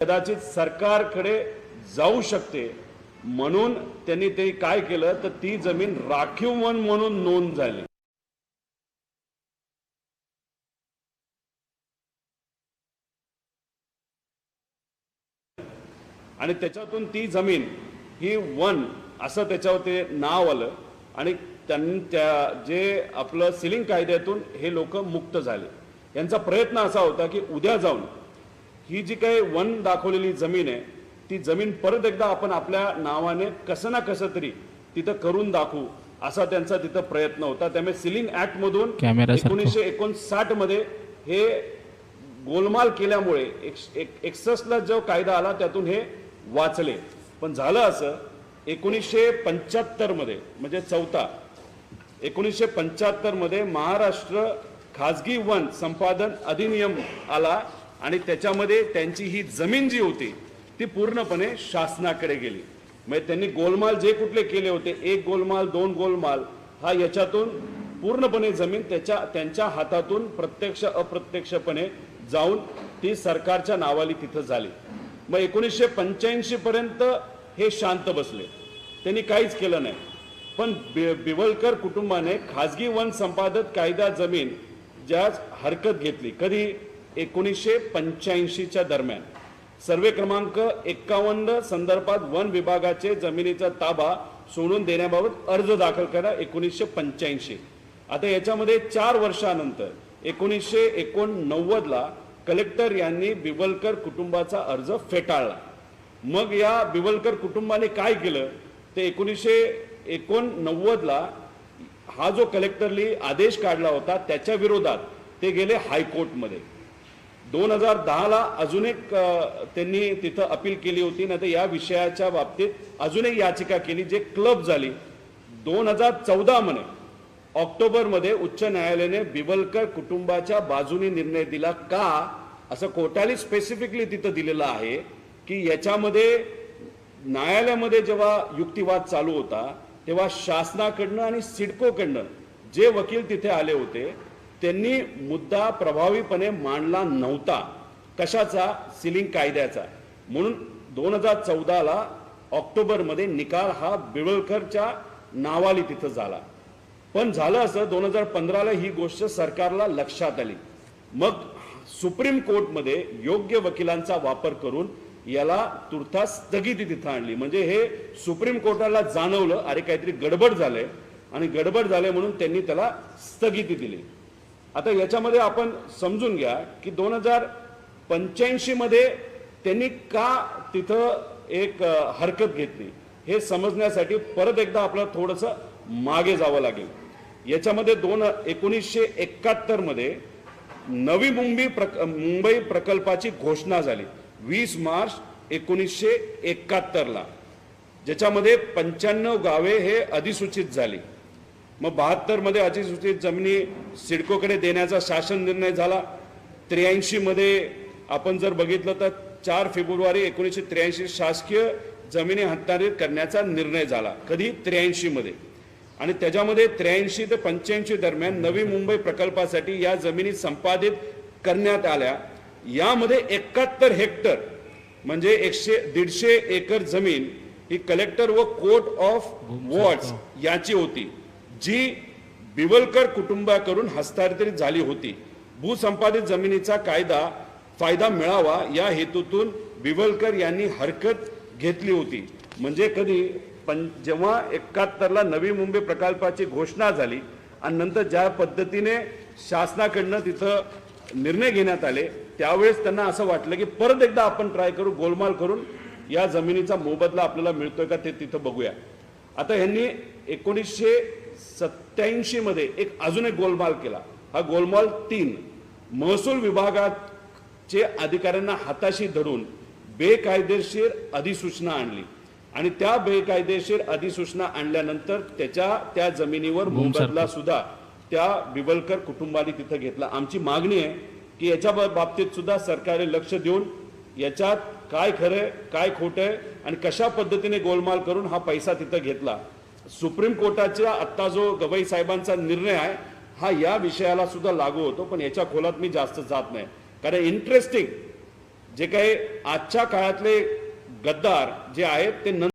कदाचित सरकारकडे जाऊ शकते. म्हणून त्यांनी ते काय केलं? तर ती जमीन राखीव वन म्हणून नोंद झाली. आणि त्याच्यातून ती जमीन ही वन असं त्याच्यावर ते नाव आलं. आणि त्या जे आपलं सिलिंग कायद्यातून हे लोक मुक्त झाले. यांचा प्रयत्न असा होता की उद्या जाऊन ही जी काही वन दाखवलेली जमीन आहे ती जमीन परत एकदा आपण आपल्या नावाने कसं ना कसं तरी तिथं करून दाखवू असा त्यांचा तिथं प्रयत्न होता. त्यामुळे सिलिंग ऍक्ट मधून कॅमेरा सारखं. एकोणीसशे एकोणसाठमध्ये हे गोलमाल केल्यामुळे एक्स- एक- एकसष्टला जो कायदा आला त्यातून हे वाचले. पण झालं असं एकोणीसशे पंच्याहत्तरमध्ये म्हणजे चौथा एकोणीसशे पंच्याहत्तरमध्ये महाराष्ट्र खाजगी वन संपादन अधिनियम आला. आणि त्याच्यामध्ये त्यांची ही जमीन जी होती ती पूर्णपणे शासनाकडे गेली. म्हणजे त्यांनी गोलमाल जे कुठले केले होते एक गोलमाल दोन गोलमाल हा याच्यातून पूर्णपणे जमीन त्याच्या त्यांच्या हातातून प्रत्यक्ष अप्रत्यक्षपणे जाऊन ती सरकारच्या नावाली तिथं झाली. मग एकोणीसशे पंच्याऐंशी पर्यंत हे शांत बसले. त्यांनी काहीच केलं नाही. पण बि- बिवलकर कुटुंबाने खाजगी वन संपादक कायदा जमीन ज्या हरकत घेतली. कधी? एकोणीसशे पंच्याऐंशीच्या दरम्यान. सर्वे क्रमांक एक्कावन्न संदर्भात वन विभागाचे जमिनीचा ताबा सोडून देण्याबाबत अर्ज दाखल करा एकोणीसशे पंच्याऐंशी. आता याच्यामध्ये चार वर्षानंतर एकोणीसशे एकोणनव्वदला कलेक्टर यांनी बिवलकर कुटुंबाचा अर्ज फेटाळला. मग या बिवलकर कुटुंबाने काय केलं? ते एकोणीसशे एकोणनव्वदला हा जो कलेक्टरली आदेश काढला होता त्याच्या विरोधात ते गेले हायकोर्टमध्ये. दोन हजार दहाला अजून एक त्यांनी तिथं अपील केली होती नाही तर या विषयाच्या बाबतीत अजून एक याचिका केली जे क्लब झाली. दोन हजार चौदामध्ये ऑक्टोबरमध्ये उच्च न्यायालयाने बिवलकर कुटुंबाच्या बाजूने निर्णय दिला का? असं कोर्टाने स्पेसिफिकली तिथं दिलेलं आहे की याच्यामध्ये न्यायालयामध्ये जेव्हा युक्तिवाद चालू होता तेव्हा शासनाकडनं आणि सिडकोकडनं जे वकील तिथे आले होते त्यांनी मुद्दा प्रभावीपणे मांडला नव्हता. कशाचा? सिलिंग कायद्याचा. म्हणून दोन हजार चौदाला ऑक्टोबरमध्ये निकाल हा बिवळकरच्या नावाली तिथं झाला. पण झालं असं दोन हजार पंधराला ही गोष्ट सरकारला लक्षात आली. मग सुप्रीम कोर्टमध्ये योग्य वकिलांचा वापर करून याला तुर्तास स्थगिती तिथं आणली. म्हणजे हे सुप्रीम कोर्टाला जाणवलं अरे काहीतरी गडबड झालंय. आणि गडबड झाले म्हणून त्यांनी त्याला स्थगिती दिली. आता याच्यामध्ये आपण समजून घ्या की दोन हजार पंच्याऐंशीमध्ये त्यांनी का तिथं एक हरकत घेतली? हे समजण्यासाठी परत एकदा आपल्याला थोडंसं मागे जावं लागेल. याच्यामध्ये दोन एकोणीसशे एकाहत्तरमध्ये नवी मुंबई प्रक मुंबई प्रकल्पाची घोषणा झाली. वीस मार्च एकोणीसशे एकाहत्तरला ज्याच्यामध्ये पंच्याण्णव गावे हे अधिसूचित झाली. मग बहात्तरमध्ये अधिसूचित जमिनी सिडकोकडे देण्याचा शासन निर्णय झाला. त्र्याऐंशी मध्ये आपण जर बघितलं तर चार फेब्रुवारी एकोणीसशे त्र्याऐंशी शासकीय जमिनी हस्तांतरित करण्याचा निर्णय झाला. कधी? त्र्याऐंशी मध्ये. आणि त्याच्यामध्ये त्र्याऐंशी ते पंच्याऐंशी दरम्यान नवी मुंबई प्रकल्पासाठी या जमिनी संपादित करण्यात आल्या. यामध्ये एकाहत्तर हेक्टर म्हणजे एकशे दीडशे एकर जमीन ही कलेक्टर व कोर्ट ऑफ वॉर्ड्स याची होती. जी बिवलकर कुटुंबाकडून हस्तांतरित झाली होती. भूसंपादित जमिनीचा कायदा फायदा मिळावा या हेतूतून बिवलकर यांनी हरकत घेतली होती. म्हणजे कधी? पण जेव्हा एकाहत्तरला नवी मुंबई प्रकल्पाची घोषणा झाली आणि नंतर ज्या पद्धतीने शासनाकडनं तिथं निर्णय घेण्यात आले त्यावेळेस त्यांना असं वाटलं की परत एकदा आपण ट्राय करू गोलमाल करून या जमिनीचा मोबदला आपल्याला मिळतोय का ते तिथं बघूया. आता ह्यांनी एकोणीसशे सत्याऐंशी मध्ये एक अजून एक गोलमाल केला. हा गोलमाल तीन. महसूल विभागाचे अधिकाऱ्यांना हाताशी धरून बेकायदेशीर अधिसूचना आणली. आणि त्या बेकायदेशीर अधिसूचना आणल्यानंतर त्याच्या त्या जमिनीवर मोबदला सुद्धा त्या बिबलकर कुटुंबाने तिथं घेतला. आमची मागणी आहे की याच्या बाबतीत सुद्धा सरकारने लक्ष देऊन याच्यात काय खरंय काय खोटंय आणि कशा पद्धतीने गोलमाल करून हा पैसा तिथं घेतला. सुप्रीम कोर्टाचा आत्ता जो गवई साहेबांचा निर्णय आहे हा या विषयाला सुद्धा लागू होतो पण याच्या खोलात मी जास्त जात नाही. कारण इंटरेस्टिंग जे काही आजच्या काळातले गद्दार जे आहेत ते नंतर